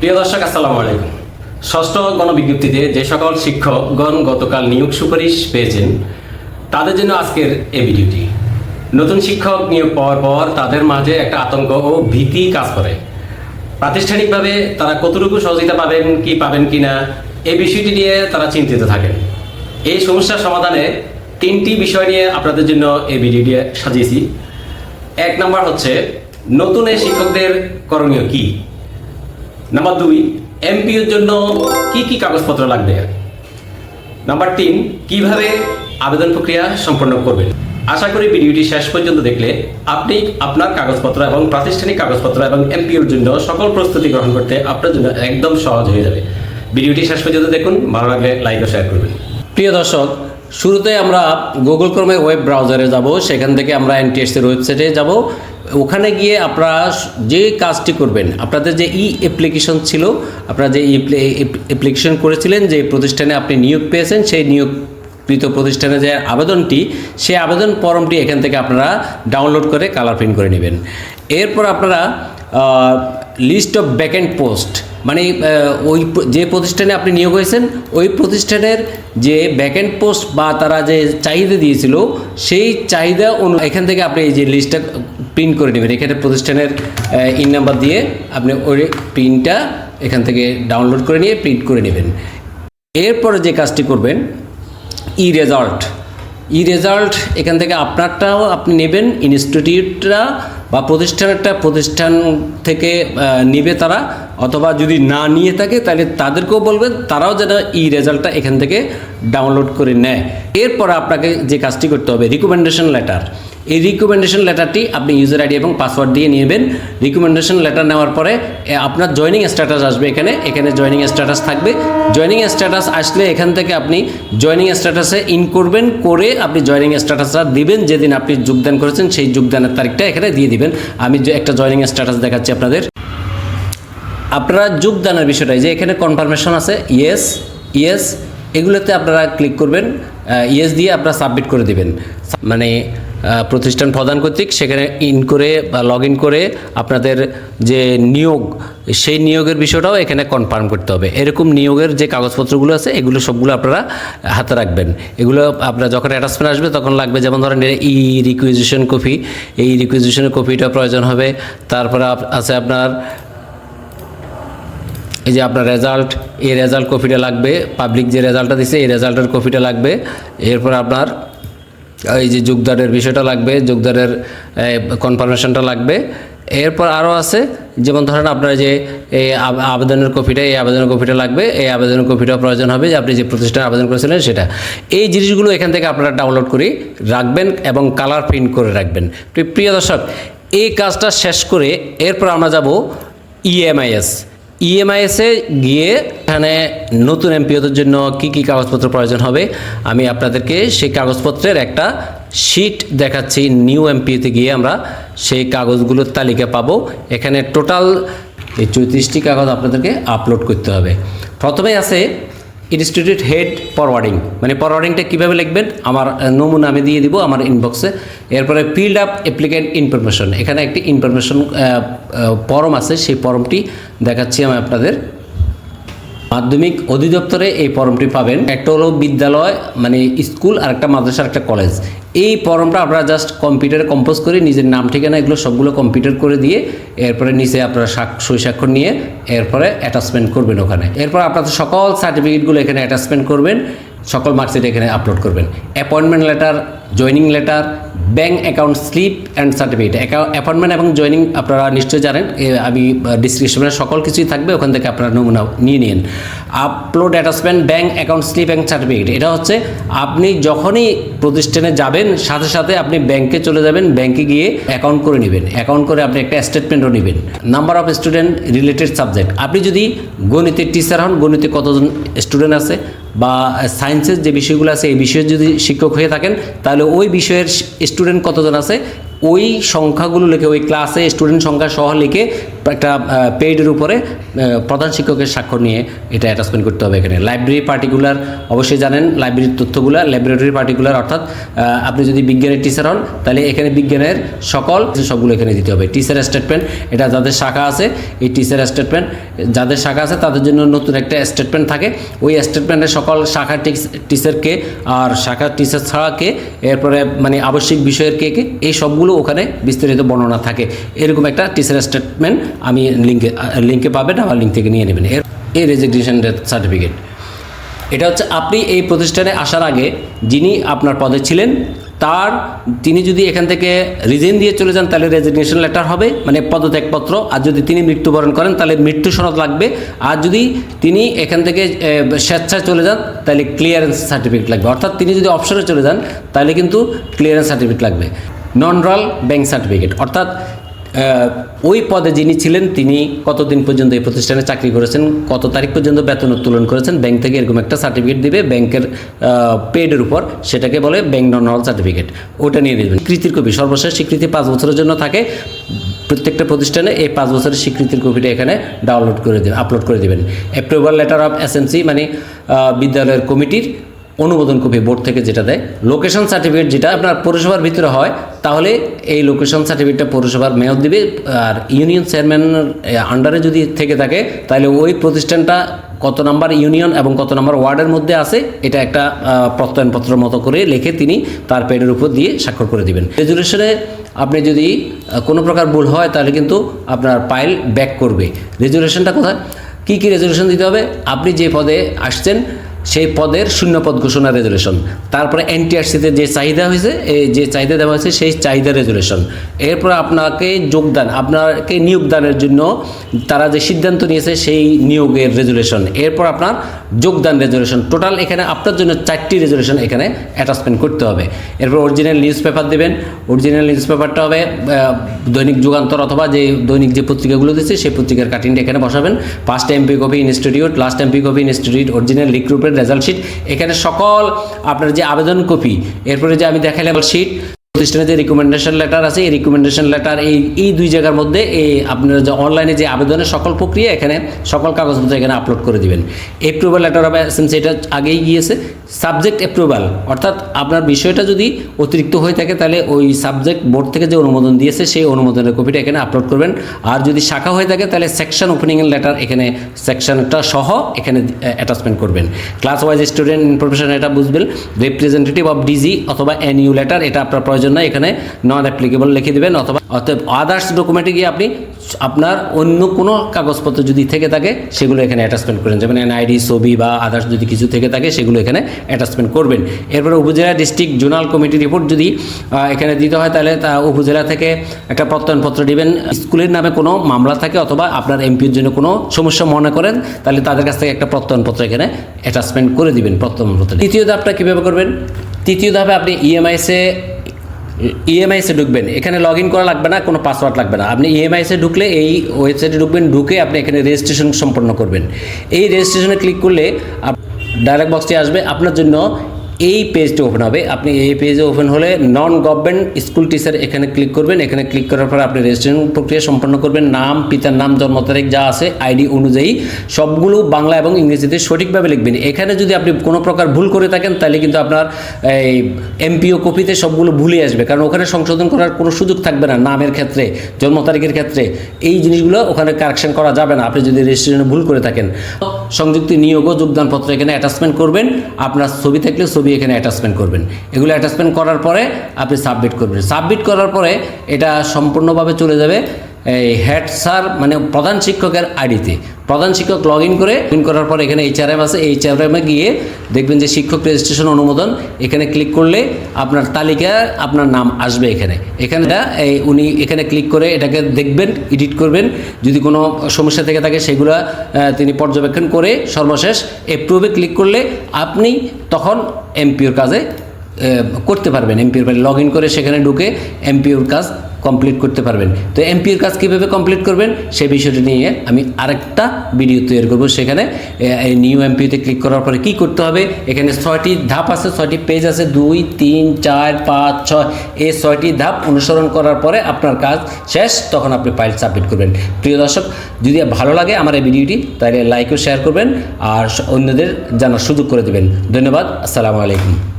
প্রিয় দর্শক, আসসালামু আলাইকুম। ষষ্ঠ গণবিজ্ঞপ্তিতে যে সকল শিক্ষকগণ গতকাল নিয়োগ সুপারিশ পেয়েছেন, তাদের জন্য আজকের এই ভিডিওটি। নতুন শিক্ষক নিয়োগ পাওয়ার পর তাদের মাঝে একটা আতঙ্ক ও ভীতি কাজ করে। প্রাতিষ্ঠানিকভাবে তারা কতটুকু সহযোগিতা পাবেন, কি পাবেন কিনা এই বিষয়টি নিয়ে তারা চিন্তিত থাকেন। এই সমস্যার সমাধানে তিনটি বিষয় নিয়ে আপনাদের জন্য এই ভিডিওটি সাজিয়েছি। এক নাম্বার হচ্ছে, নতুন এই শিক্ষকদের করণীয় কি? নাম্বার দুই এমপিওর জন্য কি কি কাগজপত্র লাগবে? নাম্বার তিন, কীভাবে আবেদন প্রক্রিয়া সম্পন্ন করবেন? আশা করি ভিডিওটি শেষ পর্যন্ত দেখলে আপনি আপনার কাগজপত্র এবং প্রাতিষ্ঠানিক কাগজপত্র এবং এমপিওর জন্য সকল প্রস্তুতি গ্রহণ করতে আপনার জন্য একদম সহজ হয়ে যাবে। ভিডিওটি শেষ পর্যন্ত দেখুন, ভালো লাগলে লাইক ও শেয়ার করবেন। প্রিয় দর্শক শুরুতে আমরা গুগল ক্রমে ওয়েব ব্রাউজারে যাব, সেখান থেকে আমরা এনটিএসের ওয়েবসাইটে যাব। ওখানে গিয়ে আপনারা যে কাজটি করবেন, আপনাদের যে ই অ্যাপ্লিকেশন ছিল, আপনারা যে অ্যাপ্লিকেশন করেছিলেন, যে প্রতিষ্ঠানে আপনি নিয়োগ পেয়েছেন, সেই নিয়োগকৃত প্রতিষ্ঠানে যে আবেদনটি সেই আবেদন ফর্মটি এখান থেকে আপনারা ডাউনলোড করে কালার প্রিন্ট করে নেবেন। এরপর আপনারা লিস্ট অফ ব্যাকেন্ড পোস্ট মানে ওই যে প্রতিষ্ঠানে আপনি নিয়োগ হয়েছেন, ওই প্রতিষ্ঠানের যে ব্যাকেন্ড পোস্ট বা তারা যে চাহিদা দিয়েছিল, সেই চাহিদা অনু, এখান থেকে আপনি এই যে লিস্টটা প্রিন্ট করে নেবেন। এখানে প্রতিষ্ঠানের ইন নাম্বার দিয়ে আপনি ওই প্রিন্টটা এখান থেকে ডাউনলোড করে নিয়ে প্রিন্ট করে নেবেন। এরপরে যে কাজটি করবেন ই রেজাল্ট ই রেজাল্ট এখান থেকে আপনারটাও আপনি নেবেন ইনস্টিটিউটটা বা প্রতিষ্ঠানেরটা প্রতিষ্ঠান থেকে নিবে তারা, অথবা যদি না নিয়ে থাকে, তাহলে তাদেরকেও বলবেন তারাও যেন ই রেজাল্টটা এখান থেকে ডাউনলোড করে নেয়। এরপর আপনাকে যে কাজটি করতে হবে রিকমেন্ডেশন লেটার এই রিকমেন্ডেশন লেটারটি আপনি ইউজার আইডি এবং পাসওয়ার্ড দিয়ে নেবেন। রিকমেন্ডেশন লেটার নেওয়ার পরে আপনার জয়নিং স্ট্যাটাস আসবে এখানে। এখানে জয়নিং স্ট্যাটাস থাকবে। জয়নিং স্ট্যাটাস আসলে এখান থেকে আপনি জয়নিং স্ট্যাটাসে ইন করবেন, করে আপনি জয়নিং স্ট্যাটাসটা দিবেন। যেদিন আপনি যোগদান করেছেন, সেই যোগদানের তারিখটা এখানে দিয়ে দিবেন। আমি যে একটা জয়নিং স্ট্যাটাস দেখাচ্ছি আপনাদের। আপনারা যোগদানের বিষয়টা, এই যে এখানে কনফার্মেশন আছে ইয়েস ইয়েস এগুলোতে আপনারা ক্লিক করবেন। ইয়েস দিয়ে আপনারা সাবমিট করে দিবেন। মানে প্রতিষ্ঠান প্রদান কর্তৃক সেখানে ইন করে বা লগ ইন করে আপনাদের যে নিয়োগ, সেই নিয়োগের বিষয়টাও এখানে কনফার্ম করতে হবে। এরকম নিয়োগের যে কাগজপত্রগুলো আছে, এগুলো সবগুলো আপনারা হাতে রাখবেন। এগুলো আপনারা যখন অ্যাটাচমেন্ট আসবে, তখন লাগবে যেমন ধরেন ই রিকুইজিশন কপি এই রিকুইজিশনের কপিটা প্রয়োজন হবে। তারপরে আছে আপনার, এই যে আপনার রেজাল্ট এই রেজাল্ট কপিটা লাগবে। পাবলিক যে রেজাল্টটা দিছে, এই রেজাল্টের কপিটা লাগবে। এরপর আপনার এই যে যোগদানের বিষয়টা লাগবে, যোগদানের কনফার্মেশনটা লাগবে। এরপর আরও আছে, যেমন ধরেন আপনার যে এই আবেদনের কপিটা, এই আবেদনের কপিটা লাগবে, এই আবেদনের কপিটা প্রয়োজন হবে যে আপনি যে প্রতিষ্ঠানে আবেদন করেছিলেন সেটা। এই জিনিসগুলো এখান থেকে আপনারা ডাউনলোড করে রাখবেন এবং কালার প্রিন্ট করে রাখবেন। প্রি- প্রিয় দর্শক, এই কাজটা শেষ করে এরপর আমরা যাব E ইএমআইএস ইএমআইএসে গিয়ে এখানে নতুন এমপিওদের জন্য কি কি কাগজপত্র প্রয়োজন হবে, আমি আপনাদেরকে সেই কাগজপত্রের একটা শিট দেখাচ্ছি। নিউ এমপিওতে গিয়ে আমরা সেই কাগজগুলোর তালিকা পাবো। এখানে টোটাল এই চৌত্রিশটি কাগজ আপনাদেরকে আপলোড করতে হবে। প্রথমে আছে ইনস্টিটিউট হেড ফরওয়ার্ডিং। মানে ফরওয়ার্ডিংটা কীভাবে লিখবেন? আমার নমুনা আমি দিয়ে দিব আমার ইনবক্সে এরপরে ফিল্ড আপ অ্যাপ্লিকেন্ট ইনফরমেশন এখানে একটি ইনফরমেশন ফর্ম আছে। সেই ফর্মটি দেখাচ্ছি আমি আপনাদের। মাধ্যমিক অধিদপ্তরে এই ফর্মটি পাবেন। একটা হলো বিদ্যালয় মানে স্কুল আর একটা মাদ্রাসা একটা কলেজ। এই ফর্মটা আপনারা জাস্ট কম্পিউটারে কম্পোজ করে নিজের নাম, ঠিকানা এগুলো সবগুলো কম্পিউটার করে দিয়ে এরপরে নিচে আপনারা সই স্বাক্ষর নিয়ে এরপরে অ্যাটাচমেন্ট করবেন ওখানে। এরপর আপনাদের সকল সার্টিফিকেটগুলো এখানে অ্যাটাচমেন্ট করবেন। সকল মার্কশিট এখানে আপলোড করবেন। Appointment letter joining letter bank account slip and certificate appointment এবং জয়নিং আপনারা নিশ্চয়ই জানেন। আমি ডিসক্রিপশনে সকল কিছুই থাকবে, ওখান থেকে আপনারা নমুনা নিয়ে নিন। Upload attachment bank account slip and certificate এটা হচ্ছে আপনি যখনই প্রতিষ্ঠানে যাবেন, সাথে সাথে আপনি ব্যাংকে চলে যাবেন ব্যাংকে গিয়ে অ্যাকাউন্ট করে নেবেন। অ্যাকাউন্ট করে আপনি একটা স্টেটমেন্টও নেবেন। Number of student related subject আপনি যদি গণিতের টিচার হন, গণিতে কতজন স্টুডেন্ট আছে? বা সায়েন্সের যে বিষয়গুলো আছে, এই বিষয়ে যদি শিক্ষক হয়ে থাকেন, তাহলে ওই বিষয়ের স্টুডেন্ট কতজন আছে? ওই সংখ্যাগুলো লিখে, ওই ক্লাসে স্টুডেন্ট সংখ্যা সহ লিখে একটা পেইডের উপরে প্রধান শিক্ষকের স্বাক্ষর নিয়ে এটা অ্যাটাচমেন্ট করতে হবে এখানে। লাইব্রেরি পার্টিকুলার অবশ্যই জানেন লাইব্রেরির তথ্যগুলো ল্যাবরেটরি পার্টিকুলার অর্থাৎ আপনি যদি বিজ্ঞানের টিচার হন, তাহলে এখানে বিজ্ঞানের সকল সবগুলো এখানে দিতে হবে। টিচার স্টেটমেন্ট এটা যাদের শাখা আছে, এই টিচার স্টেটমেন্ট যাদের শাখা আছে, তাদের জন্য নতুন একটা স্টেটমেন্ট থাকে। ওই স্টেটমেন্টের সকল শাখা টিচারকে আর শাখা টিচার ছাড়া কে, এরপরে মানে আবশ্যিক বিষয়ের কে কে, এই সবগুলো ওখানে বিস্তারিত বর্ণনা থাকে। এরকম একটা টিচার স্টেটমেন্ট আমি লিঙ্কে লিঙ্কে পাবেন, আমার লিঙ্ক থেকে নিয়ে নেবেন। এর এই রেজিগনেশন সার্টিফিকেট এটা হচ্ছে আপনি এই প্রতিষ্ঠানে আসার আগে যিনি আপনার পদে ছিলেন, তার, তিনি যদি এখান থেকে রিজেন দিয়ে চলে যান, তাহলে রেজিগনেশন লেটার হবে মানে পদত্যাগপত্র। আর যদি তিনি মৃত্যুবরণ করেন, তাহলে মৃত্যু সনদ লাগবে। আর যদি তিনি এখান থেকে স্বেচ্ছায় চলে যান, তাহলে ক্লিয়ারেন্স সার্টিফিকেট লাগবে। অর্থাৎ তিনি যদি অপসরে চলে যান, তাহলে কিন্তু ক্লিয়ারেন্স সার্টিফিকেট লাগবে। নন রল ব্যাংক সার্টিফিকেট অর্থাৎ ওই পদে যিনি ছিলেন, তিনি কতদিন পর্যন্ত এই প্রতিষ্ঠানে চাকরি করেছেন, কত তারিখ পর্যন্ত বেতন উত্তোলন করেছেন ব্যাংক থেকে এরকম একটা সার্টিফিকেট দিবে ব্যাংকের পেডের উপর, সেটাকে বলে ব্যাংক নর্মাল সার্টিফিকেট ওটা নিয়ে নেবেন স্বীকৃতির কপি, সর্বশেষ স্বীকৃতি পাঁচ বছরের জন্য থাকে। প্রত্যেকটা প্রতিষ্ঠানে এই পাঁচ বছরের স্বীকৃতির কপিটা এখানে ডাউনলোড করে দেবেন আপলোড করে দেবেন। অ্যাপ্রুভাল লেটার অফ এসএনসি মানে বিদ্যালয়ের কমিটির অনুমোদন কপি বোর্ড থেকে যেটা দেয় লোকেশন সার্টিফিকেট যেটা আপনার পৌরসভার ভিতরে হয়, তাহলে এই লোকেশন সার্টিফিকেটটা পৌরসভার মেয়র দিবে, আর ইউনিয়ন চেয়ারম্যানের আন্ডারে যদি থেকে থাকে, তাহলে ওই প্রতিষ্ঠানটা কত নাম্বার ইউনিয়ন এবং কত নাম্বার ওয়ার্ডের মধ্যে আছে, এটা একটা প্রত্যয়নপত্র মতো করে লিখে তিনি তার পেডের উপর দিয়ে স্বাক্ষর করে দিবেন। রেজুলেশনে আপনি যদি কোনো প্রকার ভুল হয়, তাহলে কিন্তু আপনার পাইল ব্যাক করবে। রেজুলেশনটা কোথায়? কী কী রেজুলেশন দিতে হবে? আপনি যে পদে আসছেন সেই পদের শূন্যপদ ঘোষণা রেজুলেশন তারপরে এনটিআরসিতে যে চাহিদা হয়েছে, এই যে চাহিদা দেওয়া হয়েছে, সেই চাহিদা রেজুলেশন এরপর আপনাকে যোগদান, আপনাকে নিয়োগদানের জন্য তারা যে সিদ্ধান্ত নিয়েছে, সেই নিয়োগের রেজুলেশন এরপর আপনার যোগদান রেজুলেশন টোটাল এখানে আপনার জন্য চারটি রেজুলেশন এখানে অ্যাটাচমেন্ট করতে হবে। এরপর অরিজিনাল নিউজ পেপার দেবেন। অরিজিনাল নিউজ পেপারটা হবে দৈনিক যুগান্তর অথবা যে দৈনিক যে পত্রিকাগুলো দিচ্ছে, সেই পত্রিকার কাটিংটা এখানে বসাবেন। First MP copy institute last MP copy institute original recruitment result sheet এখানে সকল আপনার যে আবেদন কপি, এরপরে যে আমি দেখালাম শিট প্রতিষ্ঠানের যে রিকমেন্ডেশন লেটার আছে, এই রিকমেন্ডেশন লেটার এই এই দুই জায়গার মধ্যে এই আপনার যে অনলাইনে যে আবেদনের সকল প্রক্রিয়া এখানে সকল কাগজপত্র এখানে আপলোড করে দিবেন। অ্যাপ্রুভাল লেটার হবে অ্যাসেন্স এটা আগেই গিয়েছে। সাবজেক্ট অ্যাপ্রুভাল অর্থাৎ আপনার বিষয়টা যদি অতিরিক্ত হয়ে থাকে, তাহলে ওই সাবজেক্ট বোর্ড থেকে যে অনুমোদন দিয়েছে, সেই অনুমোদনের কপিটা এখানে আপলোড করবেন। আর যদি শাখা হয়ে থাকে, তাহলে সেকশন ওপেনিং লেটার এখানে সেকশনটা সহ এখানে অ্যাটাচমেন্ট করবেন। ক্লাস ওয়াইজ স্টুডেন্ট ইনফরমেশন এটা বুঝবেন। রিপ্রেজেন্টেটিভ অফ ডিজি অথবা এনইউ লেটার এটা আপনার প্রয়োজন নয় এখানে নন অ্যাপ্লিকেবল লিখে দেবেন অথবা, অতএব আদার্স ডকুমেন্টে গিয়ে আপনি আপনার অন্য কোনো কাগজপত্র যদি থেকে থাকে, সেগুলো এখানে অ্যাটাচমেন্ট করেন। যেমন এনআইডি ছবি বা আদার্স যদি কিছু থেকে থাকে, সেগুলো এখানে অ্যাটাচমেন্ট করবেন। এরপরে উপজেলা ডিস্ট্রিক্ট জোনাল কমিটি রিপোর্ট যদি এখানে দিতে হয়, তাহলে তা উপজেলা থেকে একটা প্রত্যয়নপত্র দিবেন। স্কুলের নামে কোনো মামলা থাকে অথবা আপনার এমপির জন্য কোনো সমস্যা মনে করেন, তাহলে তাদের কাছ থেকে একটা প্রত্যয়নপত্র এখানে অ্যাটাচমেন্ট করে দিবেন প্রত্যয়নপত্র তৃতীয় ধাপটা কীভাবে করবেন? তৃতীয় ধাপে আপনি ইএমআইসে ইএমআইসে ঢুকবেন। এখানে লগ ইন করা লাগবে না, কোনো পাসওয়ার্ড লাগবে না। আপনি ইএমআইসে ঢুকলে, এই ওয়েবসাইটে ঢুকবেন, ঢুকে আপনি এখানে রেজিস্ট্রেশন সম্পন্ন করবেন। এই রেজিস্ট্রেশনে ক্লিক করলে ডায়লগ বক্সটি আসবে। আপনার জন্য এই পেজটি ওপেন হবে। আপনি এই পেজে ওপেন হলে নন গভর্নমেন্ট স্কুল টিচার এখানে ক্লিক করবেন। এখানে ক্লিক করার পর আপনি রেজিস্ট্রেশন প্রক্রিয়া সম্পন্ন করবেন। নাম, পিতার নাম, জন্ম তারিখ যা আছে আইডি অনুযায়ী সবগুলো বাংলা এবং ইংরেজিতে সঠিকভাবে লিখবেন। এখানে যদি আপনি কোনো প্রকার ভুল করে থাকেন, তাহলে কিন্তু আপনার এই এমপিও কপিতে সবগুলো ভুলে আসবে। কারণ ওখানে সংশোধন করার কোনো সুযোগ থাকবে না নামের ক্ষেত্রে, জন্ম তারিখের ক্ষেত্রে। এই জিনিসগুলো ওখানে কারেকশন করা যাবে না। আপনি যদি রেজিস্ট্রেশনে ভুল করে থাকেন, সংযুক্তি নিয়োগ ও যোগদানপত্র এখানে অ্যাটাচমেন্ট করবেন। আপনার ছবি থাকলে ছবি এখানে অ্যাটাচমেন্ট করবেন। এগুলো অ্যাটাচমেন্ট করার পরে আপনি সাবমিট করবেন। সাবমিট করার পরে এটা সম্পূর্ণভাবে চলে যাবে। এই হেড স্যার মানে প্রধান শিক্ষকের আইডিতে। প্রধান শিক্ষক লগ ইন করে ইন করার পর এখানে এইচআরএম আছে। এইচআরএমে গিয়ে দেখবেন যে শিক্ষক রেজিস্ট্রেশন অনুমোদন। এখানে ক্লিক করলে আপনার তালিকা, আপনার নাম আসবে এখানে। এখানে এই উনি এখানে ক্লিক করে এটাকে দেখবেন এডিট করবেন। যদি কোনো সমস্যা থেকে থাকে সেগুলো তিনি পর্যবেক্ষণ করে সর্বশেষ এপ্রুভে ক্লিক করলে আপনি তখন এমপিওর কাজে করতে পারবেন। এমপিওর লগ ইন করে সেখানে ঢুকে এমপিওর কাজ কমপ্লিট করতে পারবেন। তো এমপিওর কাজ কীভাবে কমপ্লিট করবেন? সেই বিষয়টি নিয়ে আমি আরেকটা ভিডিও তৈরি করব সেখানে। নিউ এমপিওতে ক্লিক করার পরে কি করতে হবে? এখানে ছয়টি ধাপ আছে, ছয়টি পেজ আছে, দুই, তিন, চার, পাঁচ, ছয়। এই ছয়টি ধাপ অনুসরণ করার পরে আপনার কাজ শেষ, তখন আপনি ফাইল সাবমিট করবেন। প্রিয় দর্শক, যদি ভালো লাগে আমার এই ভিডিওটি তাহলে লাইক ও শেয়ার করবেন, আর অন্যদের জানার সুযোগ করে দেবেন। ধন্যবাদ, আসসালামু আলাইকুম।